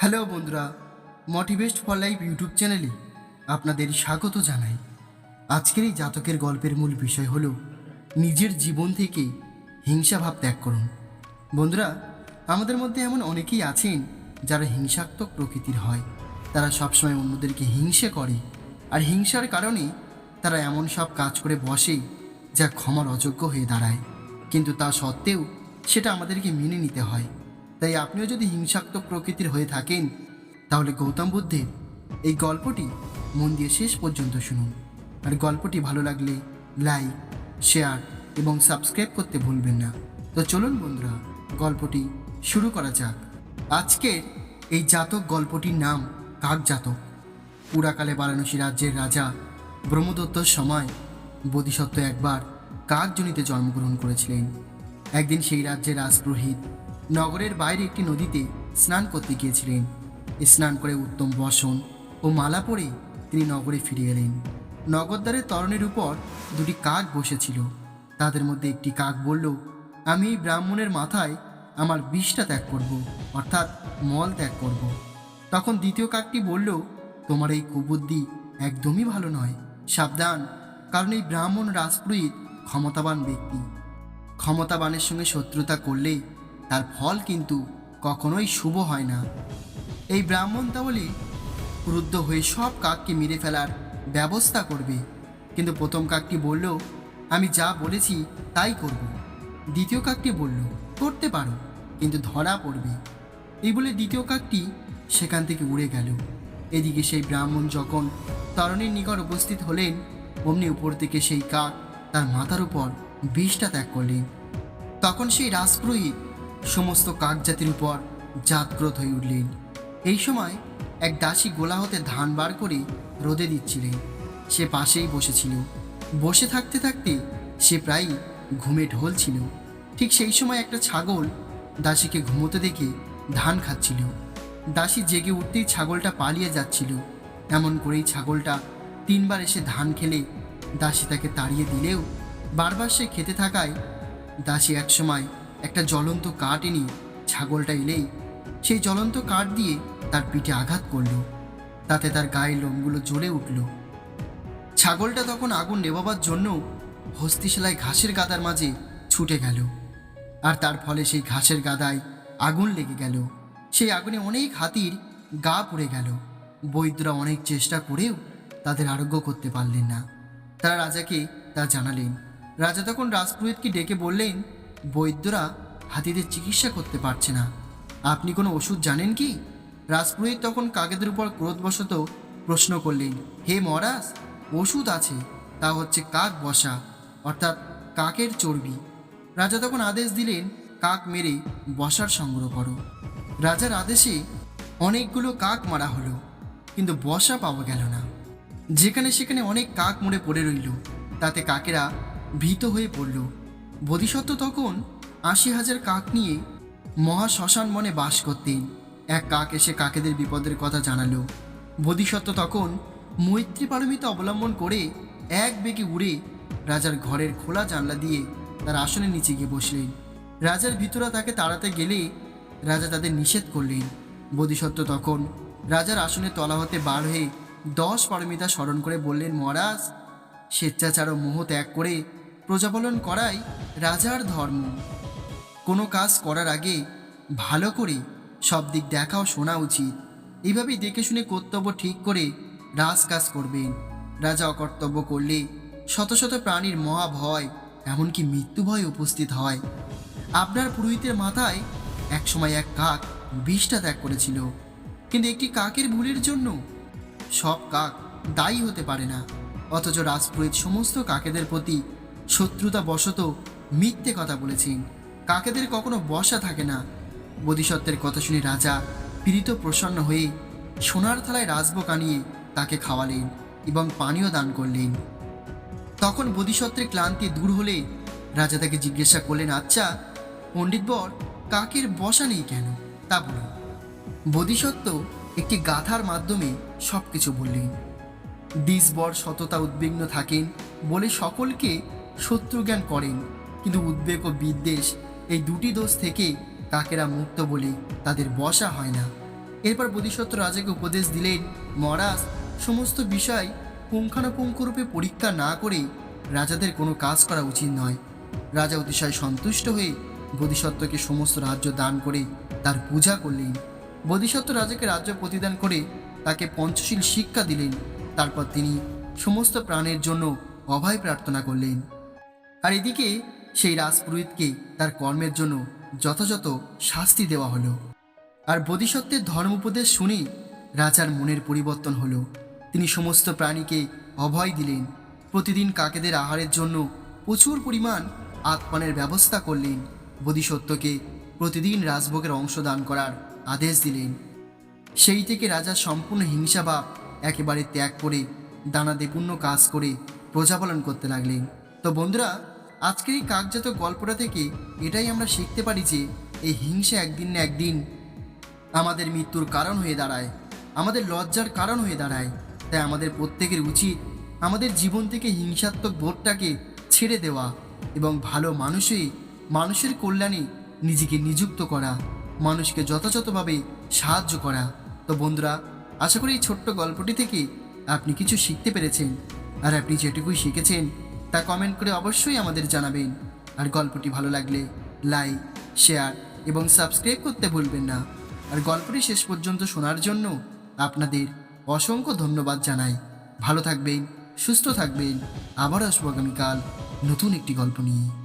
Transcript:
Hello বন্ধুরা মোটিভেস্ট for life YouTube চ্যানেলে আপনাদের স্বাগত জানাই। আজকের এই জাতকের গল্পের মূল বিষয় হল নিজের জীবন থেকে হিংসা ভাব ত্যাগ করুন। বন্ধুরা, আমাদের মধ্যে এমন অনেকেই আছেন যারা হিংসাত্মক প্রকৃতির হয়। তারা সবসময় অন্যদেরকে হিংসে করে আর হিংসার কারণে তারা এমন সব কাজ করে বসে যা ক্ষমার অযোগ্য হয়ে দাঁড়ায়। কিন্তু তা সত্ত্বেও সেটা আমাদেরকে মেনে নিতে হয়। তাই আপনিও যদি হিংসাত্মক প্রকৃতির হয়ে থাকেন, তাহলে গৌতম বুদ্ধের এই গল্পটি মন দিয়ে শেষ পর্যন্ত শুনুন। আর গল্পটি ভালো লাগলে লাইক, শেয়ার এবং সাবস্ক্রাইব করতে ভুলবেন না। তো চলুন বন্ধুরা, গল্পটি শুরু করা যাক। আজকের এই জাতক গল্পটির নাম কাক জাতক। পুরাকালে বারাণসী রাজ্যের রাজা ব্রহ্মদত্তর সময় বোধিসত্ত্ব একবার কাকজনিতে জন্মগ্রহণ করেছিলেন। একদিন সেই রাজ্যের রাজপুরোহিত নগরের বাইরে একটি নদীতে স্নান করতে গিয়েছিলেন। স্নান করে উত্তম বসন ও মালা পরে তিনি নগরে ফিরে এলেন। নগরদ্বারের তরণের উপর দুটি কাক বসেছিল। তাদের মধ্যে একটি কাক বলল, আমি এই ব্রাহ্মণের মাথায় আমার বিষটা ত্যাগ করব, অর্থাৎ মল ত্যাগ করব। তখন দ্বিতীয় কাকটি বলল, তোমার এই কুবুদ্ধি একদমই ভালো নয়। সাবধান, কারণ এই ব্রাহ্মণ রাজপুরোহিত ক্ষমতাবান ব্যক্তি। ক্ষমতাবানের সঙ্গে শত্রুতা করলে তার ফল কিন্তু কখনোই শুভ হয় না। এই ব্রাহ্মণ তাহলে ক্রুদ্ধ হয়ে সব কাককে মেরে ফেলার ব্যবস্থা করবে। কিন্তু প্রথম কাকটি বলল, আমি যা বলেছি তাই করব। দ্বিতীয় কাকটি বলল, করতে পারো, কিন্তু ধরা পড়বে। এই বলে দ্বিতীয় কাকটি সেখান থেকে উড়ে গেল। এদিকে সেই ব্রাহ্মণ যখন তরণীর নিকট উপস্থিত হলেন, অমনি উপর থেকে সেই কাক তার মাথার উপর বিষটা ত্যাগ করলেন। তখন সেই রাজপুরোহিত সমস্ত কাকজাতির উপর জাতক্রোধ হয়ে উঠলেন। এই সময় এক দাসী গোলা হতে ধান বার করে রোদে দিচ্ছিলেন। সে পাশেই বসেছিল। বসে থাকতে থাকতে সে প্রায়ই ঘুমে ঢলছিল ঠিক সেই সময় একটা ছাগল দাসীকে ঘুমোতে দেখে ধান খাচ্ছিল। দাসী জেগে উঠতেই ছাগলটা পালিয়ে যাচ্ছিল। এমন করেই ছাগলটা তিনবার এসে ধান খেলে দাসী তাকে তাড়িয়ে দিলেও বারবার সে খেতে থাকায় দাসী একসময় একটা জ্বলন্ত কাঠ এনে ছাগলটা এলেই সেই জ্বলন্ত কাঠ দিয়ে তার পিঠে আঘাত করল। তাতে তার গায়ের লোমগুলো জ্বলে উঠল। ছাগলটা তখন আগুন নেবাবার জন্য হস্তিশালায় ঘাসের গাদার মাঝে ছুটে গেল। আর তার ফলে সেই ঘাসের গাদায় আগুন লেগে গেল। সেই আগুনে অনেক হাতির গা পুড়ে গেল। বৈদ্যরা অনেক চেষ্টা করেও তাদের আরোগ্য করতে পারলেন না। তারা রাজাকে তা জানালেন। রাজা তখন রাজপুরোহিতকে ডেকে বললেন বৈদ্যরা হাতিদের চিকিৎসা করতে পারছে না। আপনি কোনো ওষুধ জানেন কি? রাজপুরোহিত তখন কাকেদের উপর ক্রোধবশত প্রশ্ন করলেন, হে মহারাজ, ওষুধ আছে, তা হচ্ছে কাক বসা, অর্থাৎ কাকের চর্বি। রাজা তখন আদেশ দিলেন, কাক মেরে বসার সংগ্রহ করো। রাজার আদেশে অনেকগুলো কাক মারা হলো, কিন্তু বসা পাওয়া গেল না। যেখানে সেখানে অনেক কাক মরে পড়ে রইল, তাতে কাকেরা ভীত হয়ে পড়ল। বোধিসত্ত্ব তখন আশি হাজার কাক নিয়ে মহা শ্মশান মনে বাস করতেন। এক কাক এসে কাকেদের বিপদের কথা জানালো। বোধিসত্ত্ব তখন মৈত্রী পারমিতা অবলম্বন করে এক বেগে উড়ে রাজার ঘরের খোলা জানলা দিয়ে তার আসনের নিচে গিয়ে বসলেন। রাজার ভিতরা তাকে তাড়াতে গেলে রাজা তাদের নিষেধ করলেন। বোধিসত্ত্ব তখন রাজার আসনে তলা হতে বার হয়ে দশ পারমিতা স্মরণ করে বললেন, মহারাজ, স্বেচ্ছাচার ও মোহ ত্যাগ করে প্রজাপালন করাই রাজার ধর্ম। কোনো কাজ করার আগে ভালো করে সব দিক দেখাও শোনা উচিত। এইভাবেই দেখে শুনে কর্তব্য ঠিক করে রাজ কাজ করবেন। রাজা অকর্তব্য করলে শত শত প্রাণীর মহা ভয় এমনকি মৃত্যু ভয় উপস্থিত হয়। আপনার পুরোহিতের মাথায় একসময় এক কাক বিষটা ত্যাগ করেছিল। কিন্তু একটি কাকের ভুলের জন্য সব কাক দায়ী হতে পারে না। অথচ রাজপুরোহিত সমস্ত কাকেদের প্রতি শত্রুতা বশত মিথ্যে কথা বলেছেন। কাকেদের কখনো বসা থাকে না। বোধিসত্ত্বের কথা শুনে রাজা পীড়িত প্রসন্ন হয়ে সোনার থালায় রাজভোগ আনিয়ে তাকে খাওয়ালেন এবং পানীয় দান করলেন। তখন বোধিসত্ত্বের ক্লান্তি দূর হলে রাজা তাকে জিজ্ঞাসা করলেন আচ্ছা পণ্ডিত বর, কাকের বসা নেই কেন? তা বলুন। বোধিসত্ত্ব একটি গাথার মাধ্যমে সব কিছু বললেন দ্বিজবর সততা উদ্বিগ্ন থাকেন বলে সকলকে শত্রুজ্ঞান করেন, কিন্তু উদ্বেগ ও বিদ্বেষ এই দুটি দোষ থেকে কাকেরা মুক্ত বলে তাদের বসা হয় না। এরপর বোধিসত্ত্ব রাজাকে উপদেশ দিলেন, মহারাজ, সমস্ত বিষয় পুঙ্খানুপুঙ্খরূপে পরীক্ষা না করে রাজাদের কোনো কাজ করা উচিত নয়। রাজা অতিশয় সন্তুষ্ট হয়ে বোধিসত্ত্বকে সমস্ত রাজ্য দান করে তার পূজা করলেন। বোধিসত্ত্ব রাজাকে রাজ্য প্রতিদান করে তাকে পঞ্চশীল শিক্ষা দিলেন। তারপর তিনি সমস্ত প্রাণের জন্য অভয় প্রার্থনা করলেন। আর এদিকে সেই রাজপুরোহিতকে তার কর্মের জন্য যথাযথ শাস্তি দেওয়া হলো। আর বোধিসত্ত্বের ধর্ম উপদেশ শুনে রাজার মনের পরিবর্তন হলো। তিনি সমস্ত প্রাণীকে অভয় দিলেন। প্রতিদিন কাকেদের আহারের জন্য প্রচুর পরিমাণ আত্মানের ব্যবস্থা করলেন। বোধিসত্ত্বকে প্রতিদিন রাজভোগের অংশ দান করার আদেশ দিলেন। সেই থেকে রাজা সম্পূর্ণ হিংসাভাব একেবারে ত্যাগ করে দানা দানাদেপূর্ণ কাজ করে প্রজাপালন করতে লাগলেন। তো বন্ধুরা আজকের এই কাকজাত গল্পটা থেকে এটাই আমরা শিখতে পারি যে এই হিংসা একদিন না একদিন আমাদের মৃত্যুর কারণ হয়ে দাঁড়ায়, আমাদের লজ্জার কারণ হয়ে দাঁড়ায়। তাই আমাদের প্রত্যেকের উচিত আমাদের জীবন থেকে হিংসাত্মক বোধটাকে ছেড়ে দেওয়া এবং ভালো মানুষই মানুষের কল্যাণে নিজেকে নিযুক্ত করা, মানুষকে যথাযথভাবে সাহায্য করা। তো বন্ধুরা, আশা করি এই ছোট্ট গল্পটি থেকে আপনি কিছু শিখতে পেরেছেন। আর আপনি যেটুকুই শিখেছেন তা কমেন্ট করে অবশ্যই আমাদের জানাবেন। আর গল্পটি ভালো লাগলে লাইক শেয়ার এবং সাবস্ক্রাইব করতে ভুলবেন না। আর গল্পটি শেষ পর্যন্ত শোনার জন্য আপনাদের অসংখ্য ধন্যবাদ জানাই। ভালো থাকবেন, সুস্থ থাকবেন। আবার আসব আগামীকাল নতুন একটি গল্প নিয়ে।